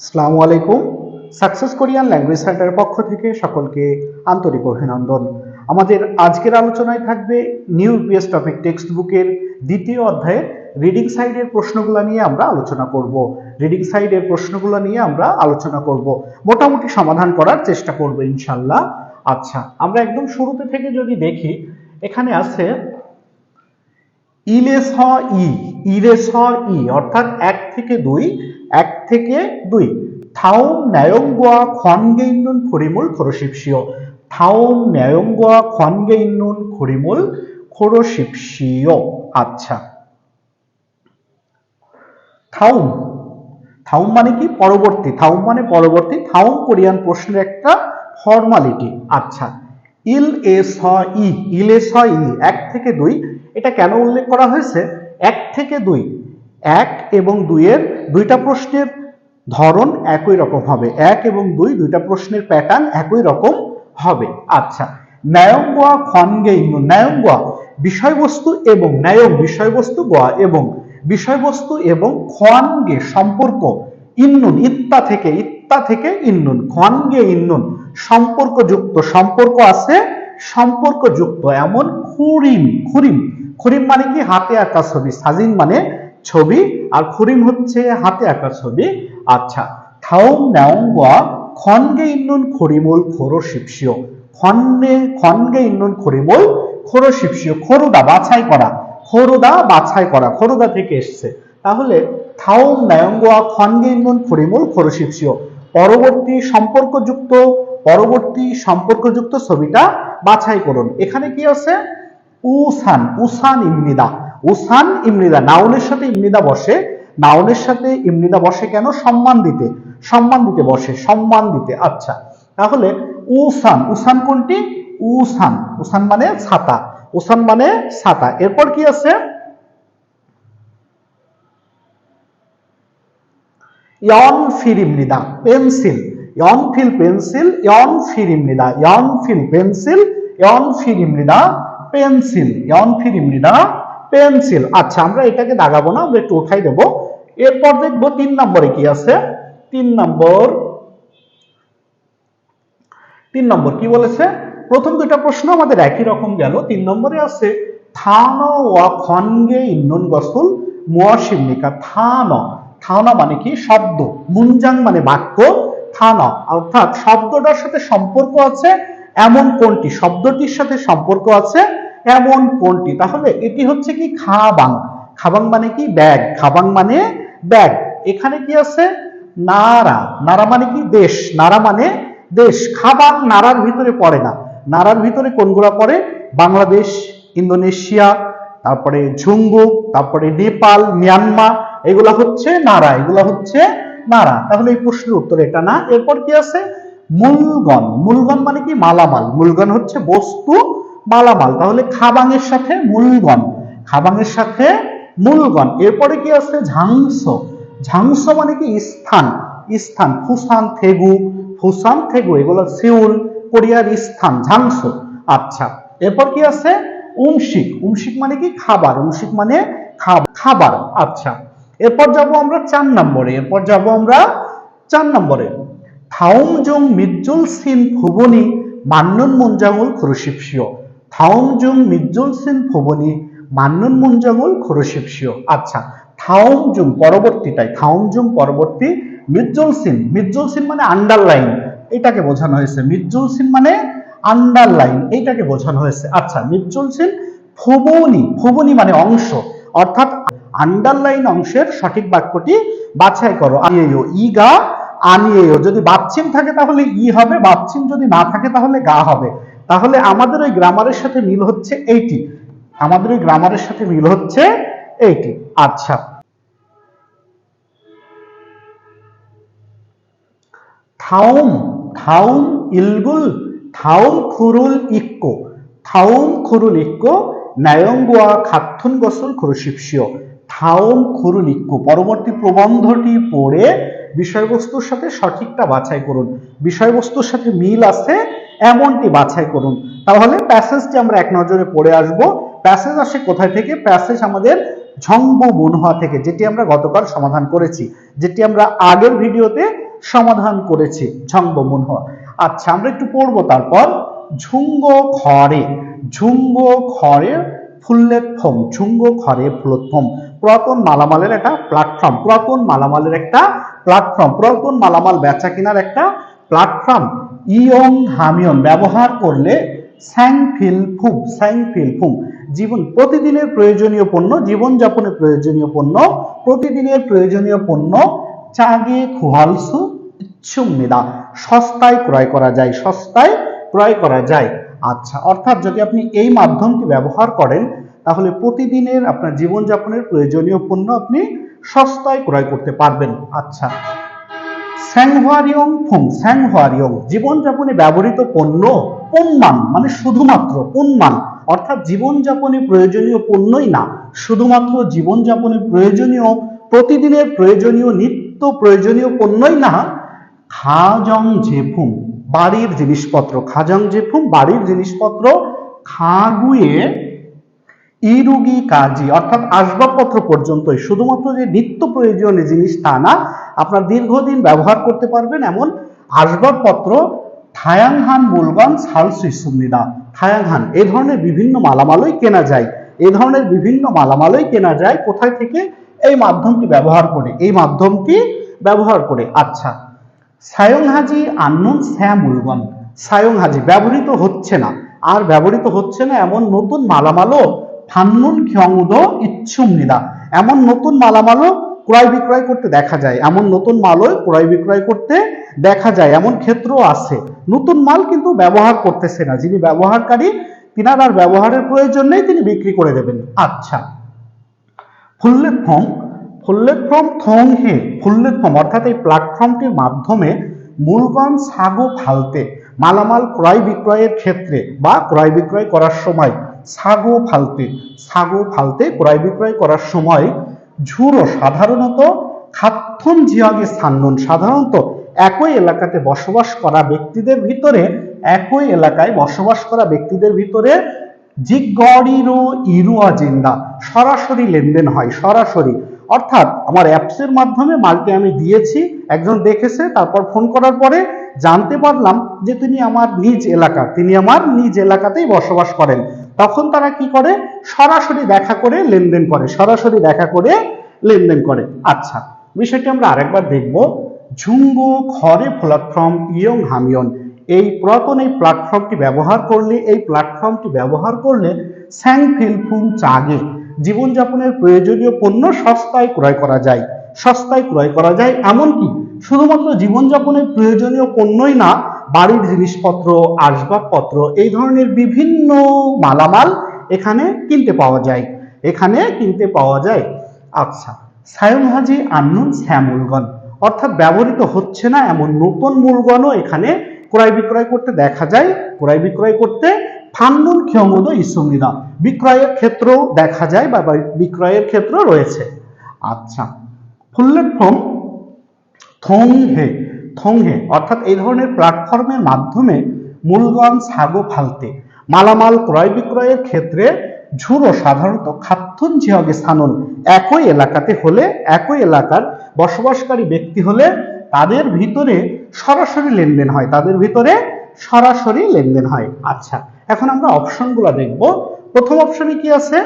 আসসালামু আলাইকুম। Success Korean language সেন্টারের পক্ষ থেকে সকলকে আন্তরিক অভিনন্দন। আমাদের আজকের আলোচনায় থাকবে নিউ ইপিএস টপিক টেক্সট বুকের দ্বিতীয় অধ্যায়ের রিডিং সাইডের প্রশ্নগুলো নিয়ে আমরা আলোচনা করব। রিডিং সাইডের প্রশ্নগুলো নিয়ে আমরা আলোচনা করব। মোটামুটি সমাধান করার চেষ্টা করব ইনশাল্লাহ আচ্ছা আমরা একদম শুরুতে থেকে যদি দেখি, এখানে আছে ইলেস ই ইলেস ই, অর্থাৎ এক থেকে দুই থেকে দুই। থাউম ন্যায়ঙ্গোয়া খনগে ইন্নুন খরিমুল খরশিপসিও। থাউম ন্যায়ঙ্গোয়া খনগে ইন্নুন খরিমুল খরশিপসিও। আচ্ছা। থাউম। থাউম মানে কি? পরবর্তী। থাউম মানে পরবর্তী। থাউম কোরিয়ান প্রশ্নের একটা ফর্মালিটি। আচ্ছা। ইল এস ই। ইল এস ই। এক থেকে দুই। এটা কেন উল্লেখ করা হয়েছে? এক থেকে দুই। এক এবং দুইয়ের দুইটা প্রশ্নের ধরন একই রকম হবে। এক এবং দুই দুইটা প্রশ্নের প্যাটার্ন একই রকম হবে। আচ্ছা ন্যায়ঙ্গোয়া খনগে ইন্নু ন্যায়ঙ্গোয়া বিষয়বস্তু এবং ন্যায়ক বিষয়বস্তু গোয়া এবং বিষয়বস্তু এবং খনগে সম্পর্ক ইন্নুন, ইত্তা থেকে ইত্তা থেকে ইন্নুন, খনগে ইন্নুন, সম্পর্কযুক্ত সম্পর্ক আছে, সম্পর্কযুক্ত এমন খুরিম খুরিম খুরিম মানে কি? হাতে আঁকা ছবি, সাজিন মানে ছবি, আর খুরিম হচ্ছে হাতে আঁকা ছবি। আচ্ছা থাউম নাওঙ্গা খনগে ইন্নুন খরিমুল খোরো শিপসিও খন্নে, খনগে ইন্নুন খরিমুল খোরো শিপসিও খরুদা বাছাই করা, খরুদা বাছাই করা, খরুদা থেকে এসছে। তাহলে থাউম নায়ঙ্গোয়া খনগে ইন্নুন খরিমুল খোরো শিপসিও পরবর্তী সম্পর্কযুক্ত পরবর্তী সম্পর্কযুক্ত ছবিটা বাছাই করুন। এখানে কি আছে? উসান উসান ইমনিদা। উসান ইমনিদা, নাউনের সাথে ইমনিদা বসে। নাউনের সাথে ইমনিদা বসে কেন? সম্মান দিতে। সম্মান দিতে বসে, সম্মান দিতে। আচ্ছা তাহলে উসান উসান কোনটি? উসান। উসান মানে ছাতা। উসান মানে ছাতা। এরপর কি আছে? ইয়ন ফিরিমনিদা পেন্সিল। ইয়ন ফিল পেন্সিল, ইয়ন ফিরিমনিদা ইয়ন ফিল পেন্সিল, ইয়ন ফিরিমনিদা পেন্সিল। ইয়ন ফিরিমনিদা পেন্সিল। আচ্ছা আমরা এটাকে দাগাবো না, আমরা একটু উঠাই দেবো। এরপর দেখব তিন নম্বরে কি আছে? তিন নম্বর তিন নম্বর কি বলেছে? প্রথম দুইটা প্রশ্ন আমাদের একই রকম গেল। তিন নম্বরে আছে, থান ওয়া খনগে ইন্নুন গসুল মুয়াশিমনিকা থান। থান মানে কি? শব্দ। মুনজাং মানে বাক্য। থান, অর্থাৎ শব্দটার সাথে সম্পর্ক আছে, এমন কোনটি? শব্দটির সাথে সম্পর্ক আছে, এমন কোনটি? তাহলে এটি হচ্ছে কি? খাবাং। খাবাং মানে কি? ব্যাগ। খাবাং মানে ব্যাগ। এখানে কি আছে? নারা। নারা মানে কি? দেশ। নারা মানে দেশ। খাবার নারার ভিতরে পড়ে না। নারার ভিতরে কোনগুলা পড়ে? বাংলাদেশ, ইন্দোনেশিয়া, তারপরে ঝুঙ্গুক তারপরে নেপাল, মিয়ানমার। এগুলা হচ্ছে নারা। এগুলা হচ্ছে নারা। তাহলে এই প্রশ্নের উত্তর এটা না। এরপর কি আছে? মূলগণ মূলগণ মানে কি? মালামাল। মূলগণ হচ্ছে বস্তু, মালামাল। তাহলে খাবাংয়ের সাথে মূলগণ খাবাংয়ের সাথে মূলগণ। এরপরে কি আছে? ঝাংস। ঝাংস মানে কি? স্থান। স্থান। ফুসান, থেগু। ফুসান, থেগু, এগুলো সিউল, কোরিয়ার স্থান, ঝাংস। আচ্ছা এরপর কি আছে? উমশিক। উমশিক মানে কি? খাবার। উমশিক মানে খাবার। আচ্ছা এরপর যাব আমরা চার নম্বরে। এরপর যাব আমরা চার নম্বরে। থাউমজুং মিজ্জুল সিন ফুবনি মান্নন মুঞ্জাঙুল খুরুশিপসিও থাউমজুং মিজ্জুল সিন ফুবনি মান্নন মুঞ্জাঙুল খুরুশিপসিও আচ্ছা থাউমজুং পরবর্তীটাই থাউমজুং পরবর্তী মিজ্জুল সিন। মিজ্জুল সিন মানে আন্ডারলাইন এটাকে বোঝানো হয়েছে। মিজ্জুল সিন মানে আন্ডারলাইন এইটাকে বোঝানো হয়েছে। আচ্ছা মিজ্জুল সিন ফুবনি ফুবনি মানে অংশ। অর্থাৎ আন্ডারলাইন অংশের সঠিক বাক্যটি বাছাই করো। আনিয়েও ইগা আনিয়েও। যদি বাচ্চিম থাকে তাহলে ই হবে বাচ্চিম যদি না থাকে তাহলে গা হবে। তাহলে আমাদের ওই গ্রামারের সাথে মিল হচ্ছে এইটি। আমাদের ওই গ্রামারের সাথে মিল হচ্ছে এইটি। আচ্ছা। থাউম থাউম ইলগুল, থাউম খুরুল ইক্কো, থাউম খুরুল ইক্কো ন্যায়ঙ্গুয়া খাথুন গসল খুরুশিপসিও থাউম খুরুল ইক্কো। পরবর্তী প্রবন্ধটি পড়ে বিষয়বস্তুর সাথে সঠিকটা বাছাই করুন। বিষয়বস্তুর সাথে মিল আছে, এমনটি বাছাই করুন। তাহলে প্যাসেজটি আমরা এক নজরে পড়ে আসব। প্যাসেজ আসে কোথায় থেকে? প্যাসেজ আমাদের ঝংবু মুনহা থেকে, যেটি আমরা গতকাল সমাধান করেছি, যেটি আমরা আগের ভিডিওতে সমাধান করেছি ঝঙ্গমুনহ আচ্ছা আমরা একটু পড়ব তারপর, ঝুঙ্গ খরে ঝুঙ্গ খরে প্ল্যাটফর্ম ঝুঙ্গ খরে প্ল্যাটফর্ম পুরাতন মালামালের একটা প্ল্যাটফর্ম পুরাতন মালামালের একটা প্ল্যাটফর্ম পুরাতন মালামাল বেচা কেনার একটা প্ল্যাটফর্ম ইয়ং হামিয়ন, ব্যবহার করলে স্যাংফিল ফুম স্যাংফিল ফুম জীবন প্রতিদিনের প্রয়োজনীয় পণ্য, জীবনযাপনের প্রয়োজনীয় পণ্য, প্রতিদিনের প্রয়োজনীয় পণ্য, চাগে, খুহালসু ইচ্ছুমিদা সস্তায় ক্রয় করা যায়, সস্তায় ক্রয় করা যায়। আচ্ছা অর্থাৎ যদি আপনি এই মাধ্যমটি ব্যবহার করেন, তাহলে প্রতিদিনের আপনার জীবনযাপনের প্রয়োজনীয় পণ্য আপনি সস্তায় ক্রয় করতে পারবেন। আচ্ছা স্যাংহুয়ারিয়ং ফুম স্যাংহুয়ারিয়ং জীবনযাপনে ব্যবহৃত পণ্য পণ্যমান মানে শুধুমাত্র পণ্যমান অর্থাৎ জীবনযাপনে প্রয়োজনীয় পণ্যই না, শুধুমাত্র জীবনযাপনে প্রয়োজনীয়, প্রতিদিনের প্রয়োজনীয়, নিত্য প্রয়োজনীয় পণ্যই না। খাজং বাড়ির জিনিসপত্র। খাজং বাড়ির জিনিসপত্র, খাগুয়ে ইরুগি কাজি, অর্থাৎ আসবাবপত্র পর্যন্তই। শুধুমাত্র যে নিত্য প্রয়োজনীয় জিনিস তা না আপনার দীর্ঘদিন ব্যবহার করতে পারবেন এমন আসবাবপত্র থায়াংহান মূলবান সালসি সুমিদা থায়াংহান এই ধরনের বিভিন্ন মালামালই কেনা যায়। এই ধরনের বিভিন্ন মালামালই কেনা যায় কোথায় থেকে? এই মাধ্যমটি ব্যবহার করে। এই মাধ্যমটি ব্যবহার করে। আচ্ছা সায়ং হাজি আন্নুন স্যা মূলবান সায়ং হাজি, ব্যবহৃত হচ্ছে না। আর ব্যবহৃত হচ্ছে না এমন নতুন মালামালও ফান্নুন ক্ষমুদ ইচ্ছুমনিদা এমন নতুন মালামালও ক্রয় বিক্রয় করতে দেখা যায়। এমন নতুন মালও ক্রয় বিক্রয় করতে দেখা যায়। এমন ক্ষেত্রও আছে। নতুন মাল কিন্তু ব্যবহার করতেছে না। যিনি ব্যবহারকারী, তিনার আর ব্যবহারের প্রয়োজন নেই, তিনি বিক্রি করে দেবেন। আচ্ছা। প্ল্যাটফর্ম প্ল্যাটফর্ম থং হে প্ল্যাটফর্ম অর্থাৎ এই প্ল্যাটফর্মটির মাধ্যমে মূলবান সাগো ফালতে, মালামাল ক্রয় বিক্রয়ের ক্ষেত্রে বা ক্রয় বিক্রয় করার সময়, সাগো ফালতে সাগো ফালতে ক্রয় বিক্রয় করার সময় ঝুরো সাধারণত খাথন জিয়াগে স্থানন সাধারণত একই এলাকাতে বসবাস করা ব্যক্তিদের ভিতরে, একই এলাকায় বসবাস করা ব্যক্তিদের ভিতরে জিগরিরো ইরু আজেন্ডা সরাসরি লেনদেন হয়, সরাসরি। অর্থাৎ আমার অ্যাপসের মাধ্যমে মালটি আমি দিয়েছি, একজন দেখেছে, তারপর ফোন করার পরে জানতে পারলাম যে তিনি আমার নিজ এলাকা, তিনি আমার নিজ এলাকাতেই বসবাস করেন। তখন তারা কি করে? সরাসরি দেখা করে লেনদেন করে। সরাসরি দেখা করে লেনদেন করে। আচ্ছা বিষয়টি আমরা আরেকবার দেখব। ঝুঙ্গো খরে প্ল্যাটফর্ম ইয়ং হামিয়ন। এই পুরাতন এই প্ল্যাটফর্মটি ব্যবহার করলে, এই প্ল্যাটফর্মটি ব্যবহার করলে স্যাং ফিলফুং চাগে। জীবনযাপনের প্রয়োজনীয় পণ্য সস্তায় ক্রয় করা যায়। সস্তায় ক্রয় করা যায় এমনকি শুধুমাত্র জীবনযাপনের প্রয়োজনীয় পণ্যই না বাড়ির জিনিসপত্র, আসবাবপত্র, এই ধরনের বিভিন্ন মালামাল এখানে কিনতে পাওয়া যায়। এখানে কিনতে পাওয়া যায়। আচ্ছা সায়ং হাজি আন্নুন শ্যামুলগণ অর্থাৎ ব্যবহৃত হচ্ছে না এমন নতুন মূলগণও এখানে ক্রয় বিক্রয় করতে দেখা যায়। ক্রয় বিক্রয় করতে ফান্নুন ক্ষমদ ইসুমিদা। বিক্রয়ের ক্ষেত্রেও দেখা যায় বা বিক্রয়ের ক্ষেত্র রয়েছে। আচ্ছা প্ল্যাটফর্ম থং হে। থং হে অর্থাৎ এই ধরনের প্ল্যাটফর্মের মাধ্যমে মূলগণ সাগো ফালতে। মালামাল ক্রয় বিক্রয়ের ক্ষেত্রে ঝুড়ো সাধারণত খাতুন জিহগে স্থানন একই এলাকাতে হলে একই এলাকার বসবাসকারী ব্যক্তি হলে তাদের ভিতরে সরাসরি লেনদেন হয়, তাদের ভিতরে সরাসরি লেনদেন হয়। আচ্ছা এখন আমরা অপশনগুলো দেখব। প্রথম অপশনে কি আছে?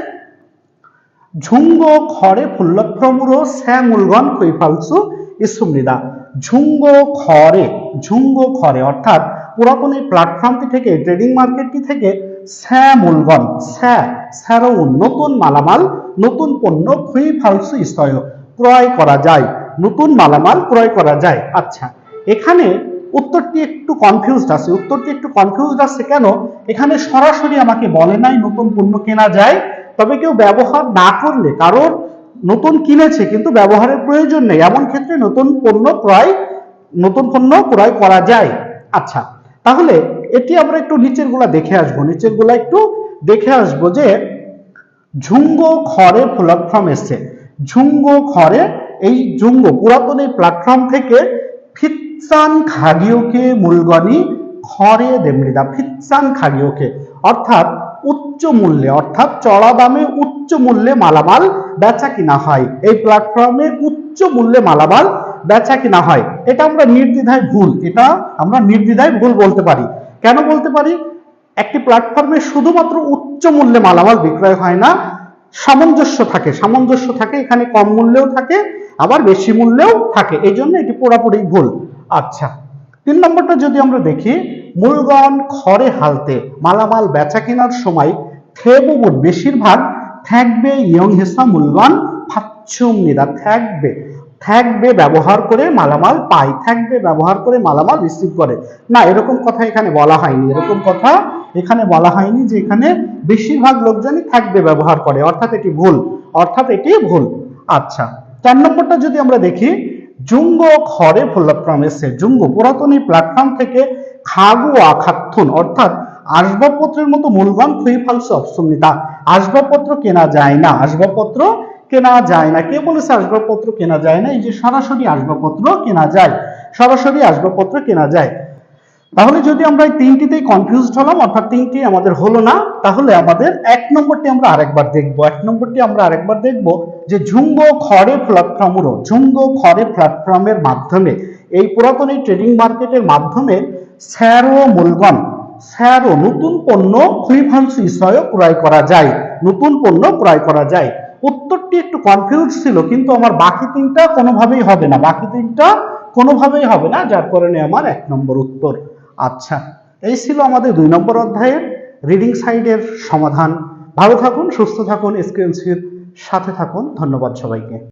ঝুঙ্গ, খড়ে ফুল্লফ্রমুরো শ্যামুলগন কৈফালসু, ইসুমৃদা। ঝুঙ্গ খড়ে ঝুঙ্গ খড়ে, অর্থাৎ পুরাতন এই প্ল্যাটফর্মটি থেকে ট্রেডিং মার্কেটটি থেকে শ্যামুলগন স্যা স্যারো নতুন মালামাল, নতুন পণ্য খুই ফালসু স্তয় ক্রয় করা যায়। নতুন মালামাল ক্রয় করা যায়। আচ্ছা এখানে উত্তরটি একটু কনফিউজড আছে। উত্তরটি একটু কনফিউজড আছে কেন? এখানে সরাসরি আমাকে বলে নাই নতুন পণ্য কেনা যায়। তবে কেউ ব্যবহার না করলে কারোর নতুন কিনেছে, কিন্তু ব্যবহারের প্রয়োজন নেই। এমন ক্ষেত্রে নতুন পণ্য ক্রয়, নতুন পণ্য ক্রয় করা যায়। আচ্ছা তাহলে এটি আমরা একটু নিচেরগুলা দেখে আসব। নিচেরগুলা একটু দেখে আসব যে ঝুঙ্গ খড়ে প্ল্যাটফর্ম এসছে। ঝুঙ্গ খড়ে, এই ঝুঙ্গ পুরাতন এই প্ল্যাটফর্ম থেকে ফিৎসান খাগিওকে মূলগণি খড়ে দেমৃদা ফিৎসান খাগিওকে। অর্থাৎ উচ্চ মূল্যে, অর্থাৎ চড়া দামে উচ্চ মূল্যে মালামাল বেচা কিনা হয়। এই প্ল্যাটফর্মে উচ্চ মূল্যে মালামাল বেচা কিনা হয়। এটা আমরা নির্দ্বিধায় ভুল। এটা আমরা নির্দ্বিধায় ভুল বলতে পারি। কেন বলতে পারি? একটি প্ল্যাটফর্মে শুধুমাত্র উচ্চ মূল্যে মালামাল বিক্রয় হয় না, সামঞ্জস্য থাকে। সামঞ্জস্য থাকে, এখানে কম মূল্যেও থাকে, আবার বেশি মূল্যেও থাকে। এই জন্য এটি পুরোপুরি ভুল। আচ্ছা তিন নম্বরটা যদি আমরা দেখি মূলগণ খড়ে হালতে মালামাল বেচা কেনার সময় থেবুবুট বেশিরভাগ থাকবে ইয়ং হেসা মূলগণ ফাচ্ছুমনিদা থাকবে। থাকবে ব্যবহার করে মালামাল পাই, থাকবে ব্যবহার করে মালামাল রিসিভ করে। না, এরকম কথা এখানে বলা হয়নি। এরকম কথা এখানে বলা হয়নি যে এখানে বেশিরভাগ লোকজনই থাকবে ব্যবহার করে। অর্থাৎ এটি ভুল। অর্থাৎ এটি ভুল। আচ্ছা চার নম্বরটা যদি আমরা দেখি, জুঙ্গ খড়ে ফুল্লপ্রামেসে জুঙ্গ, পুরাতন এই প্ল্যাটফর্ম থেকে খাগুয়া খাথুন অর্থাৎ আসবাবপত্রের মতো মূলগণ খুই ফালসে অপসমিতা আসবাবপত্র কেনা যায় না, আসবাবপত্র কেনা যায় না। কে বলেছে আসবাবপত্র কেনা যায় না? এই যে সরাসরি আসবাবপত্র কেনা যায়, সরাসরি আসবাবপত্র কেনা যায়। তাহলে যদি আমরা এই তিনটিতেই কনফিউজড হলাম, অর্থাৎ তিনটি আমাদের হলো না, তাহলে আমাদের এক নম্বরটি আমরা আরেকবার দেখব। এক নম্বরটি আমরা আরেকবার দেখব যে ঝুঙ্গ খড়ে প্ল্যাটফর্মরও ঝুঙ্গ খড়ে প্ল্যাটফর্মের মাধ্যমে, এই পুরাতন এই ট্রেডিং মার্কেটের মাধ্যমে স্যারো মূলগণ স্যারো নতুন পণ্য খুইফাংশু ইসয় ক্রয় করা যায়। নতুন পণ্য ক্রয় করা যায়। উত্তরটি একটু কনফিউজ ছিল, কিন্তু আমার বাকি তিনটা কোনোভাবেই হবে না। বাকি তিনটা কোনোভাবেই হবে না, যার কারণে আমার এক নম্বর উত্তর। আচ্ছা এই ছিল আমাদের দুই নম্বর অধ্যায়ের রিডিং সাইডের সমাধান। ভালো থাকুন, সুস্থ থাকুন স্ক্রিনসির সাথে থাকুন। ধন্যবাদ সবাইকে।